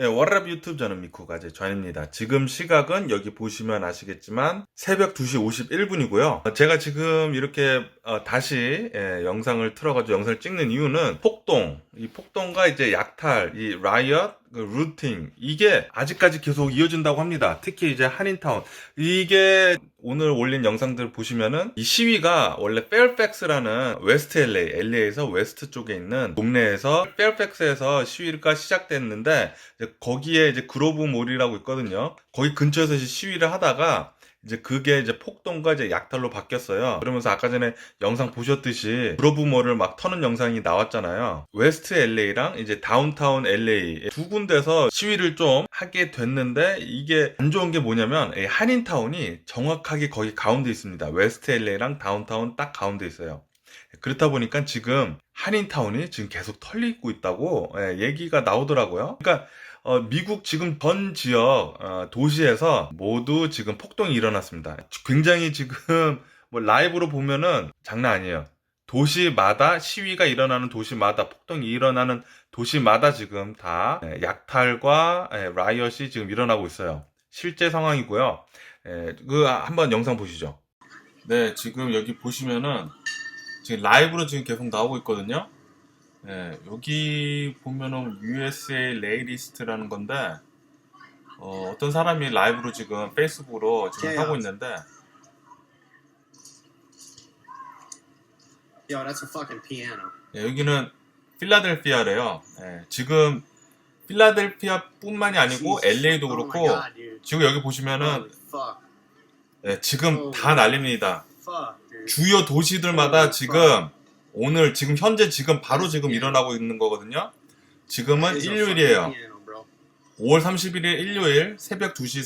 네, 워랍 유튜브 저는 미쿠 가제 전입니다. 지금 시각은 여기 보시면 아시겠지만 새벽 2시 51분이고요. 제가 지금 이렇게 어, 다시 예, 영상을 틀어가지고 영상을 찍는 이유는 폭동, 이 폭동과 이제 약탈, 이 라이엇, 그 루팅 이게 아직까지 계속 이어진다고 합니다. 특히 이제 한인타운 이게 오늘 올린 영상들 보시면은 이 시위가 원래 페어팩스라는 웨스트 LA, LA에서 웨스트 쪽에 있는 동네에서 페어팩스에서 시위가 시작됐는데 이제 거기에 이제 그로브 몰이라고 있거든요. 거기 근처에서 시위를 하다가 이제 그게 이제 폭동과 이제 약탈로 바뀌었어요. 그러면서 아까 전에 영상 보셨듯이 그로브몰을 막 터는 영상이 나왔잖아요. 웨스트 LA랑 이제 다운타운 LA 두 군데서 시위를 좀 하게 됐는데 이게 안 좋은 게 뭐냐면 이 한인타운이 정확하게 거기 가운데 있습니다. 웨스트 LA랑 다운타운 딱 가운데 있어요. 그렇다 보니까 지금 한인타운이 지금 계속 털리고 있다고 예, 얘기가 나오더라고요. 그러니까 어, 미국 지금 전 지역 어, 도시에서 모두 지금 폭동이 일어났습니다. 굉장히 지금 뭐 라이브로 보면은 장난 아니에요. 도시마다 시위가 일어나는 도시마다 폭동이 일어나는 도시마다 지금 다 예, 약탈과 예, 라이엇이 지금 일어나고 있어요. 실제 상황이고요. 예, 그 한번 영상 보시죠. 네, 지금 여기 보시면은 지금 라이브로 지금 계속 나오고 있거든요. 예, 여기 보면은 USA 레이리스트라는 건데 어, 어떤 사람이 라이브로 지금 페이스북으로 지금 Chaos. 하고 있는데 Yo, that's a fucking piano. 예, 여기는 필라델피아래요. 예, 지금 필라델피아뿐만이 아니고 Jesus. LA도 Oh 그렇고 God, dude. 지금 여기 보시면은 Holy fuck. 예, 지금. 다 난립니다. Fuck, dude. 주요 도시들마다 지금 오늘 지금 현재 지금 바로 지금 일어나고 있는 거거든요. 지금은 a 일요일이에요. fucking piano, bro. 5월 31일 일요일 새벽 2시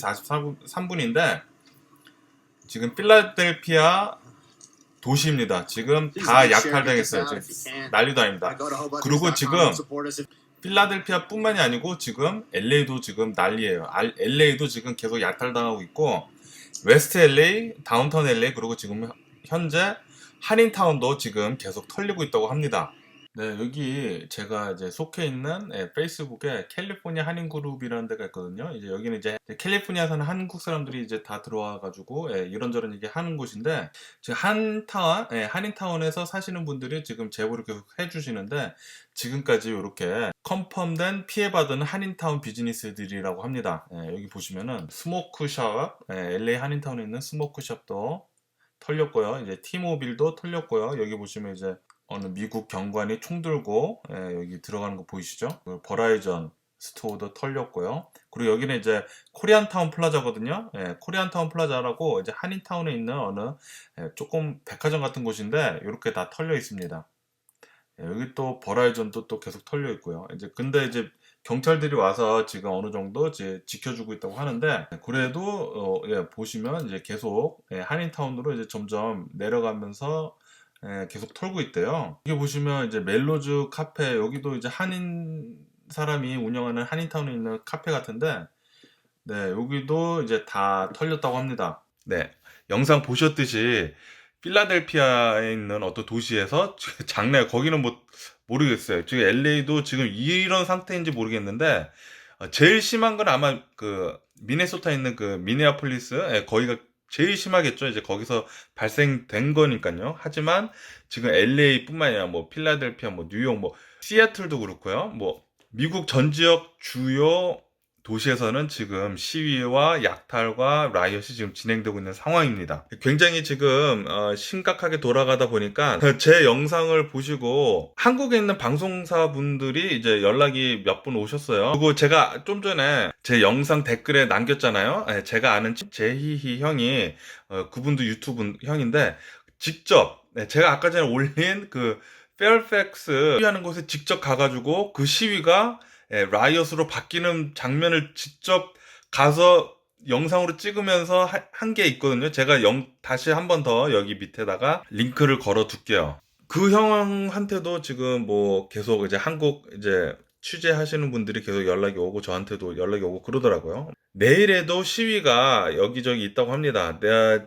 43분인데 지금 필라델피아 도시입니다. 지금 다 약탈당했어요. 지금 난리도 아닙니다. 그리고 지금 필라델피아뿐만이 아니고 지금 LA도 지금 난리예요. 알- LA도 지금 계속 약탈당하고 있고 웨스트 LA, 다운타운 LA 그리고 지금 현재 한인타운도 지금 계속 털리고 있다고 합니다. 네, 여기 제가 이제 속해 있는 예, 페이스북에 캘리포니아 한인 그룹이라는 데가 있거든요. 이제 여기는 이제 캘리포니아 사는 한국 사람들이 이제 다 들어와 가지고 예, 이런저런 얘기 하는 곳인데 지금 한타운, 예, 한인타운에서 사시는 분들이 지금 제보를 계속 해 주시는데 지금까지 이렇게 컨펌된 피해받은 한인타운 비즈니스들이라고 합니다. 예, 여기 보시면은 스모크샵, 예, LA 한인타운에 있는 스모크샵도 털렸고요. 이제 티모빌도 털렸고요. 여기 보시면 이제 어느 미국 경관이 총 들고 예, 여기 들어가는 거 보이시죠? 그 버라이전 스토어도 털렸고요. 그리고 여기는 이제 코리안타운 플라자거든요. 예, 코리안타운 플라자라고 이제 한인타운에 있는 어느 예, 조금 백화점 같은 곳인데 이렇게 다 털려 있습니다. 예, 여기 또 버라이전도 또 계속 털려 있고요. 이제 근데 이제 경찰들이 와서 지금 어느 정도 이제 지켜주고 있다고 하는데 그래도 어, 예, 보시면 이제 계속 예, 한인타운으로 이제 점점 내려가면서 예, 계속 털고 있대요. 여기 보시면 이제 멜로즈 카페 여기도 이제 한인 사람이 운영하는 한인타운에 있는 카페 같은데 네 여기도 이제 다 털렸다고 합니다. 네 영상 보셨듯이 필라델피아에 있는 어떤 도시에서 장래 거기는 뭐 모르겠어요. 지금 LA도 지금 이런 상태인지 모르겠는데 어, 제일 심한 건 아마 그 미네소타에 있는 그 미네아폴리스 예, 거기가 제일 심하겠죠. 이제 거기서 발생된 거니까요. 하지만 지금 LA뿐만 아니라 뭐 필라델피아, 뭐 뉴욕, 뭐 시애틀도 그렇고요. 뭐 미국 전 지역 주요 도시에서는 지금 시위와 약탈과 라이엇이 지금 진행되고 있는 상황입니다. 굉장히 지금 어, 심각하게 돌아가다 보니까 제 영상을 보시고 한국에 있는 방송사 분들이 이제 연락이 몇 분 오셨어요. 그리고 제가 좀 전에 제 영상 댓글에 남겼잖아요. 예, 제가 아는 제희희 형이 어, 그분도 유튜브 형인데 직접 네, 제가 아까 전에 올린 그 페어팩스 시위하는 곳에 직접 가가지고 그 시위가 예, 라이엇으로 바뀌는 장면을 직접 가서 영상으로 찍으면서 한 게 있거든요. 제가 영, 다시 한 번 더 여기 밑에다가 링크를 걸어 둘게요. 그 형한테도 지금 뭐 계속 이제 한국 이제 취재하시는 분들이 계속 연락이 오고 저한테도 연락이 오고 그러더라고요. 내일에도 시위가 여기저기 있다고 합니다. 내가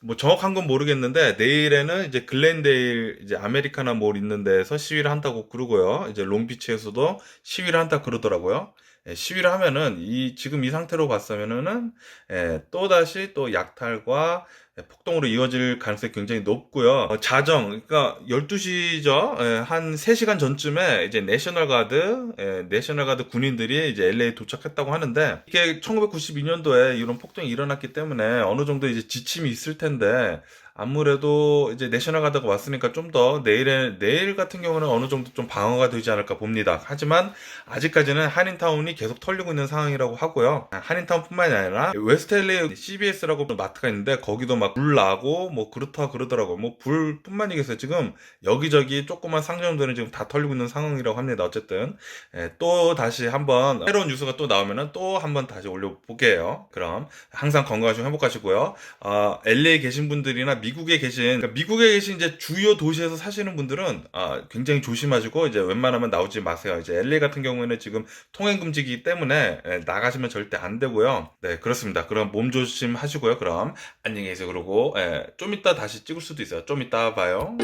뭐 정확한 건 모르겠는데 내일에는 이제 글렌데일 이제 아메리카나 몰 있는 데에서 시위를 한다고 그러고요. 이제 롱비치에서도 시위를 한다 그러더라고요. 예, 시위를 하면은 이 지금 이 상태로 봤으면은 예, 또 다시 또 약탈과 예, 폭동으로 이어질 가능성이 굉장히 높고요. 어, 자정, 그러니까 12시죠. 예, 한 3시간 전쯤에 이제 내셔널 가드, 예, 내셔널 가드 군인들이 이제 LA 도착했다고 하는데 이게 1992년도에 이런 폭동이 일어났기 때문에 어느 정도 이제 지침이 있을 텐데 아무래도 이제 내셔널 가드가 왔으니까 좀 더 내일에 내일 같은 경우는 어느 정도 좀 방어가 되지 않을까 봅니다. 하지만 아직까지는 한인타운이 계속 털리고 있는 상황이라고 하고요. 한인타운뿐만이 아니라 LA CBS라고 마트가 있는데 거기도 막 불 나고 뭐 그렇다 그러더라고요. 뭐 불뿐만이겠어요. 지금 여기저기 조그만 상점들은 지금 다 털리고 있는 상황이라고 합니다. 어쨌든 예, 또 다시 한번 새로운 뉴스가 또 나오면은 또 한번 다시 올려볼게요. 그럼 항상 건강하시고 행복하시고요. 어, LA 계신 분들이나 미국에 계신 그러니까 미국에 계신 이제 주요 도시에서 사시는 분들은 아, 굉장히 조심하시고 이제 웬만하면 나오지 마세요. 이제 LA 같은 경우에는 지금 통행 금지이기 때문에 예, 나가시면 절대 안 되고요. 네 그렇습니다. 그럼 몸 조심하시고요. 그럼 안녕히 계세요. 그러고 예, 좀 이따 다시 찍을 수도 있어요. 좀 이따 봐요.